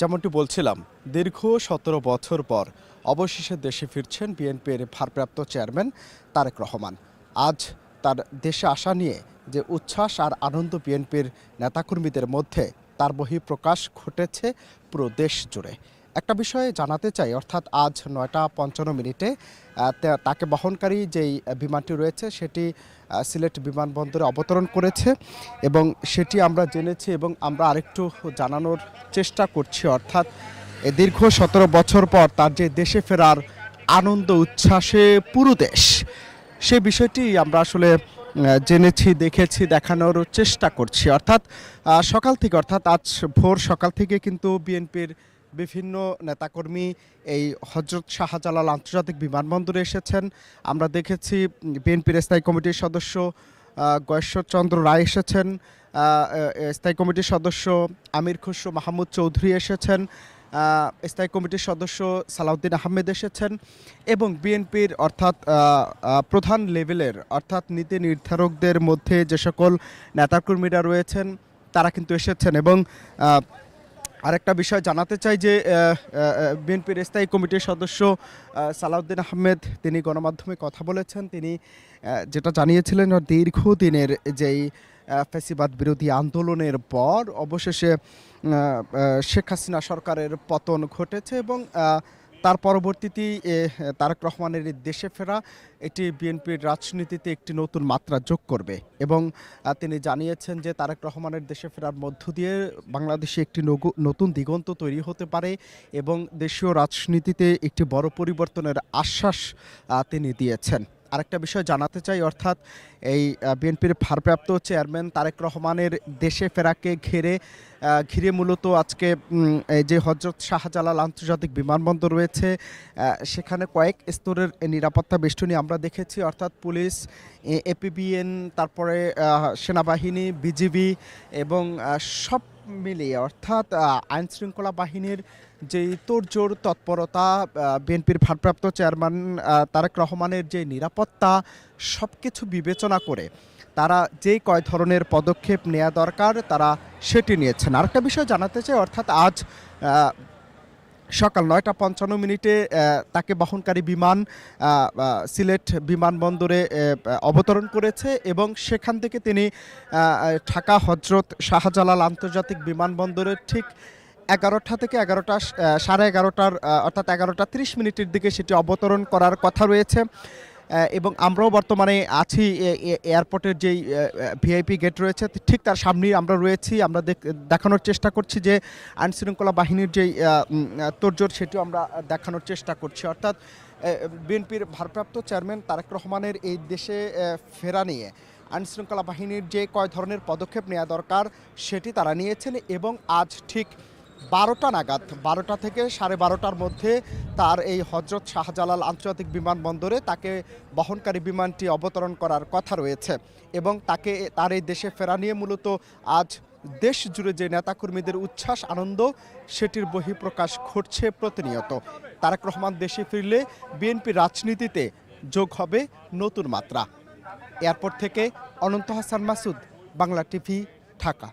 যেমনটি বলছিলাম, দীর্ঘ সতেরো বছর পর অবশেষে দেশে ফিরছেন বিএনপির ভারপ্রাপ্ত চেয়ারম্যান তারেক রহমান। আজ তার দেশে আসা নিয়ে যে উচ্ছ্বাস আর আনন্দ বিএনপির নেতাকর্মীদের মধ্যে, তার বহিঃপ্রকাশ ঘটেছে পুরো দেশ জুড়ে। একটা বিষয়ে জানাতে চাই, অর্থাৎ আজ নয়টা পঞ্চান্ন মিনিটে তাকে বহনকারী যেই বিমানটি রয়েছে, সেটি সিলেট বিমানবন্দরে অবতরণ করেছে এবং সেটি আমরা জেনেছি এবং আমরা আরেকটু জানানোর চেষ্টা করছি, অর্থাৎ দীর্ঘ সতেরো বছর পর তার যে দেশে ফেরার আনন্দ, উচ্ছ্বাসে পুরো দেশ, সে বিষয়টি আমরা আসলে জেনেছি, দেখেছি, দেখানোর চেষ্টা করছি। অর্থাৎ সকাল থেকে, অর্থাৎ আজ ভোর সকাল থেকে কিন্তু বিএনপির বিভিন্ন নেতাকর্মী এই হজরত শাহজালাল আন্তর্জাতিক বিমানবন্দরে এসেছেন। আমরা দেখেছি বিএনপির স্থায়ী কমিটির সদস্য গয়েশ্বরচন্দ্র রায় এসেছেন স্থায়ী কমিটির সদস্য আমির খুসরো মাহমুদ চৌধুরী এসেছেন স্থায়ী কমিটির সদস্য সালাউদ্দিন আহমেদ এসেছেন এবং বিএনপির অর্থাৎ প্রধান লেভেলের অর্থাৎ নীতি নির্ধারকদের মধ্যে যে সকল নেতাকর্মীরা রয়েছেন, তারা কিন্তু এসেছেন এবং আরেকটা বিষয় জানাতে চাই যে বিএনপির স্থায়ী কমিটির সদস্য সালাউদ্দিন আহমেদ, তিনি গণমাধ্যমে কথা বলেছেন। তিনি যেটা জানিয়েছিলেন দীর্ঘদিনের যেই ফ্যাসিবাদ বিরোধী আন্দোলনের পর, অবশেষে শেখ হাসিনা সরকারের পতন ঘটেছে এবং তার পরবর্তীতে তারেক রহমানের দেশে ফেরা, এটি বিএনপির রাজনীতিতে একটি নতুন মাত্রা যোগ করবে। এবং তিনি জানিয়েছেন যে তারেক রহমানের দেশে ফেরার মধ্য দিয়ে বাংলাদেশে একটি নতুন দিগন্ত তৈরি হতে পারে এবং দেশীয় রাজনীতিতে একটি বড় পরিবর্তনের আশ্বাস তিনি দিয়েছেন। আরেকটা বিষয় জানাতে চাই, অর্থাৎ এই বিএনপির ভারপ্রাপ্ত চেয়ারম্যান তারেক রহমানের দেশে ফেরাকে ঘিরে ঘিরে মূলত আজকে এই যে হজরত শাহজালাল আন্তর্জাতিক বিমানবন্দর রয়েছে সেখানে কয়েক স্তরের নিরাপত্তা বেষ্টনী আমরা দেখেছি, অর্থাৎ পুলিশ এপিবিএন তারপরে সেনাবাহিনী, বিজিবি এবং সব মিলিয়ে, অর্থাৎ আইন শৃঙ্খলা বাহিনীর যে তোড়জোড় তৎপরতা বিএনপির ভারপ্রাপ্ত চেয়ারম্যান তারেক রহমানের যে নিরাপত্তা সব কিছু বিবেচনা করে তারা যেই কয় ধরনের পদক্ষেপ নেওয়া দরকার, তারা সেটি নিয়েছেন। আরেকটা বিষয় জানাতে চাই, অর্থাৎ আজ সকাল নয়টা পঞ্চান্ন মিনিটে তাকে বহনকারী বিমান সিলেট বিমানবন্দরে অবতরণ করেছে এবং সেখান থেকে তিনি ঢাকা হজরত শাহজালাল আন্তর্জাতিক বিমানবন্দরের ঠিক এগারোটা থেকে এগারোটা সাড়ে এগারোটার অর্থাৎ এগারোটা তিরিশ মিনিটের দিকে সেটি অবতরণ করার কথা রয়েছে। এবং আমরাও বর্তমানে আছি এয়ারপোর্টের যেই ভিআইপি গেট রয়েছে, ঠিক তার সামনেই আমরা রয়েছি। আমরা দেখ- দেখানোর চেষ্টা করছি যে আইনশৃঙ্খলা বাহিনীর যেই তোড়জোড়, সেটিও আমরা দেখানোর চেষ্টা করছি। অর্থাৎ বিএনপির ভারপ্রাপ্ত চেয়ারম্যান তারেক রহমানের এই দেশে ফেরা নিয়ে আইনশৃঙ্খলা বাহিনীর যে কয় ধরনের পদক্ষেপ নেওয়া দরকার, সেটি তারা নিয়েছেন এবং আজ ঠিক বারোটা নাগাদ, বারোটা থেকে সাড়ে বারোটার মধ্যে তার এই হজরত শাহজালাল আন্তর্জাতিক বিমানবন্দরে তাকে বহনকারী বিমানটি অবতরণ করার কথা রয়েছে এবং তাকে তার এই দেশে ফেরা নিয়ে মূলত আজ দেশ জুড়ে যে নেতাকর্মীদের উচ্ছ্বাস, আনন্দ, সেটির বহিঃপ্রকাশ ঘটছে প্রতিনিয়ত। তারেক রহমান দেশে ফিরলে বিএনপি রাজনীতিতে যোগ হবে নতুন মাত্রা। এয়ারপোর্ট থেকে অনন্ত হাসান মাসুদ, বাংলা টিভি, ঢাকা।